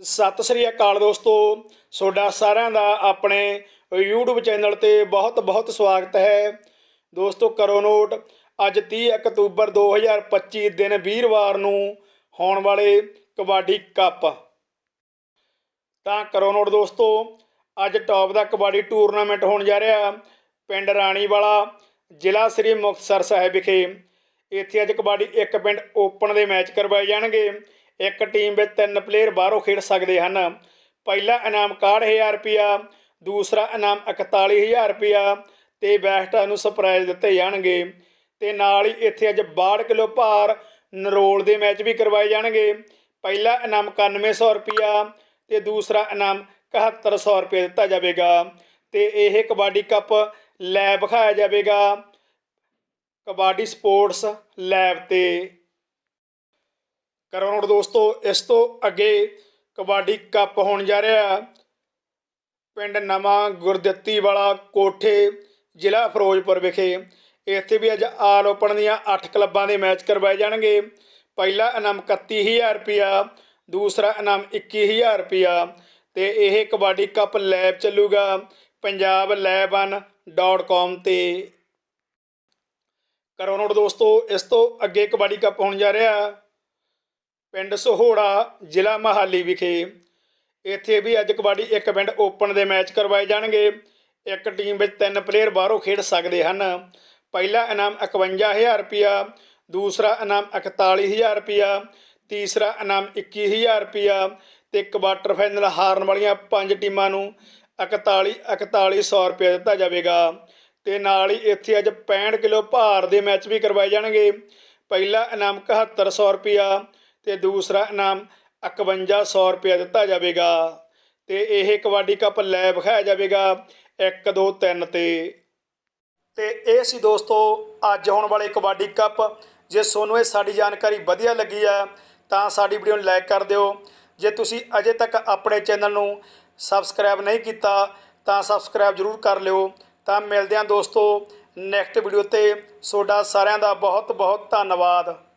ਸਤਿ ਸ੍ਰੀ ਅਕਾਲ ਦੋਸਤੋ। ਤੁਹਾਡਾ ਸਾਰਿਆਂ ਦਾ ਆਪਣੇ YouTube ਚੈਨਲ ਤੇ ਬਹੁਤ-ਬਹੁਤ ਸਵਾਗਤ ਹੈ। ਦੋਸਤੋ, ਕਰੋ ਨੋਟ, ਅੱਜ 30 ਅਕਤੂਬਰ 2025 ਦਿਨ ਵੀਰਵਾਰ ਨੂੰ ਹੋਣ ਵਾਲੇ ਕਬੱਡੀ ਕੱਪ। ਤਾਂ ਕਰੋ ਨੋਟ ਦੋਸਤੋ, ਅੱਜ ਟੌਪ ਦਾ ਕਬੱਡੀ ਟੂਰਨਾਮੈਂਟ ਹੋਣ ਜਾ ਰਿਹਾ। ਪਿੰਡ ਰਾਣੀਵਾਲਾ, ਜ਼ਿਲ੍ਹਾ ਸ੍ਰੀ ਮੁਕਤਸਰ ਸਾਹਿਬ ਵਿਖੇ। ਇੱਥੇ ਅੱਜ ਕਬੱਡੀ ਇੱਕ ਪਿੰਡ ਓਪਨ ਦੇ ਮੈਚ ਕਰਵਾਏ ਜਾਣਗੇ। ਇੱਕ ਟੀਮ ਵਿੱਚ ਤਿੰਨ ਪਲੇਅਰ ਬਾਹਰੋਂ ਖੇਡ ਸਕਦੇ ਹਨ। ਪਹਿਲਾ ਇਨਾਮ 61000 ਰੁਪਿਆ ਦੂਸਰਾ ਇਨਾਮ 41000 ਰੁਪਿਆ ਤੇ ਬੈਸਟਾਂ ਨੂੰ ਸਰਪ੍ਰਾਈਜ਼ ਦਿੱਤੇ ਜਾਣਗੇ। ਤੇ ਨਾਲ ਹੀ ਇੱਥੇ ਅੱਜ 62 ਕਿਲੋ ਭਾਰ ਨਰੋਲ ਦੇ ਮੈਚ ਵੀ ਕਰਵਾਏ ਜਾਣਗੇ। ਪਹਿਲਾ ਇਨਾਮ 9100 ਰੁਪਿਆ ਤੇ ਦੂਸਰਾ ਇਨਾਮ 7100 ਰੁਪਏ ਦਿੱਤਾ ਜਾਵੇਗਾ। ਤੇ ਇਹ ਕਬੱਡੀ ਕੱਪ ਲੈਬ ਵਿਖਾਇਆ ਜਾਵੇਗਾ। ਕਬੱਡੀ ਸਪੋਰਟਸ ਲੈਬ ਤੇ। ਕਰੋ ਨੋਟ ਦੋਸਤੋ, ਇਸ ਤੋਂ ਅੱਗੇ ਕਬੱਡੀ ਕੱਪ ਹੋਣ ਜਾ ਰਿਹਾ ਪਿੰਡ ਨਵਾਂ ਗੁਰਦਿੱਤੀ ਵਾਲਾ ਕੋਠੇ, ਜ਼ਿਲ੍ਹਾ ਫਿਰੋਜ਼ਪੁਰ ਵਿਖੇ। ਇੱਥੇ ਵੀ ਅੱਜ ਆਲ ਓਪਨ ਦੀਆਂ 8 ਕਲੱਬਾਂ ਦੇ ਮੈਚ ਕਰਵਾਏ ਜਾਣਗੇ। ਪਹਿਲਾ ਇਨਾਮ 31000 ਰੁਪਿਆ ਦੂਸਰਾ ਇਨਾਮ 21000 ਰੁਪਿਆ ਤੇ ਇਹ ਕਬੱਡੀ ਕੱਪ ਲੈਬ ਚੱਲੂਗਾ ਪੰਜਾਬ ਲੈਬਨ.com ਤੇ। ਕਰੋ ਨੋਟ ਦੋਸਤੋ, ਇਸ ਤੋਂ ਅੱਗੇ ਕਬੱਡੀ ਕੱਪ ਹੋਣ ਜਾ ਰਿਹਾ ਪਿੰਡ ਸਹੋੜਾ ਜ਼ਿਲ੍ਹਾ ਮਹਾਲੀ ਵਿਖੇ। ਇੱਥੇ ਵੀ ਅੱਜ ਕਬੱਡੀ ਇੱਕ ਪਿੰਡ ਓਪਨ ਦੇ ਮੈਚ ਕਰਵਾਏ ਜਾਣਗੇ। ਇੱਕ ਟੀਮ ਵਿੱਚ ਤਿੰਨ ਪਲੇਅਰ ਬਾਹਰੋਂ ਖੇਡ ਸਕਦੇ ਹਨ। ਪਹਿਲਾ ਇਨਾਮ 51000 ਰੁਪਿਆ ਦੂਸਰਾ ਇਨਾਮ 41000 ਰੁਪਿਆ ਤੀਸਰਾ ਇਨਾਮ 21000 ਰੁਪਿਆ ਤੇ ਕੁਆਟਰ ਫਾਈਨਲ ਹਾਰਨ ਵਾਲੀਆਂ ਪੰਜ ਟੀਮਾਂ ਨੂੰ 41 4100 ਰੁਪਏ ਦਿੱਤਾ ਜਾਵੇਗਾ। ਤੇ ਨਾਲ ਹੀ ਇੱਥੇ ਅੱਜ 65 ਕਿਲੋ ਭਾਰ ਦੇ ਮੈਚ ਵੀ ਕਰਵਾਏ ਜਾਣਗੇ। ਪਹਿਲਾ ਇਨਾਮ 7100 ਰੁਪਿਆ ਤੇ ਦੂਸਰਾ ਇਨਾਮ 5100 ਰੁਪਏ ਦਿੱਤਾ ਜਾਵੇਗਾ ਤੇ ਇਹ ਕਬੱਡੀ ਕੱਪ ਲੈ ਵਿਖਾਇਆ ਜਾਵੇਗਾ 1 2 3 ਤੇ। ਤੇ ਇਹ ਸੀ ਦੋਸਤੋ, ਅੱਜ ਹੋਣ ਵਾਲੇ ਕਬੱਡੀ ਕੱਪ। ਜੇ ਤੁਹਾਨੂੰ ਇਹ ਸਾਡੀ ਜਾਣਕਾਰੀ ਵਧੀਆ ਲੱਗੀ ਆ ਤਾਂ ਸਾਡੀ ਵੀਡੀਓ ਨੂੰ ਲਾਈਕ ਕਰ ਦਿਓ। ਜੇ ਤੁਸੀਂ ਅਜੇ ਤੱਕ ਆਪਣੇ ਚੈਨਲ ਨੂੰ ਸਬਸਕ੍ਰਾਈਬ ਨਹੀਂ ਕੀਤਾ, ਤਾਂ ਸਬਸਕ੍ਰਾਈਬ ਜ਼ਰੂਰ ਕਰ ਲਿਓ। ਤਾਂ ਮਿਲਦੇ ਹਾਂ ਦੋਸਤੋ, ਨੈਕਸਟ ਵੀਡੀਓ ਤੇ। ਤੁਹਾਡਾ ਸਾਰਿਆਂ ਦਾ ਬਹੁਤ ਬਹੁਤ ਧੰਨਵਾਦ।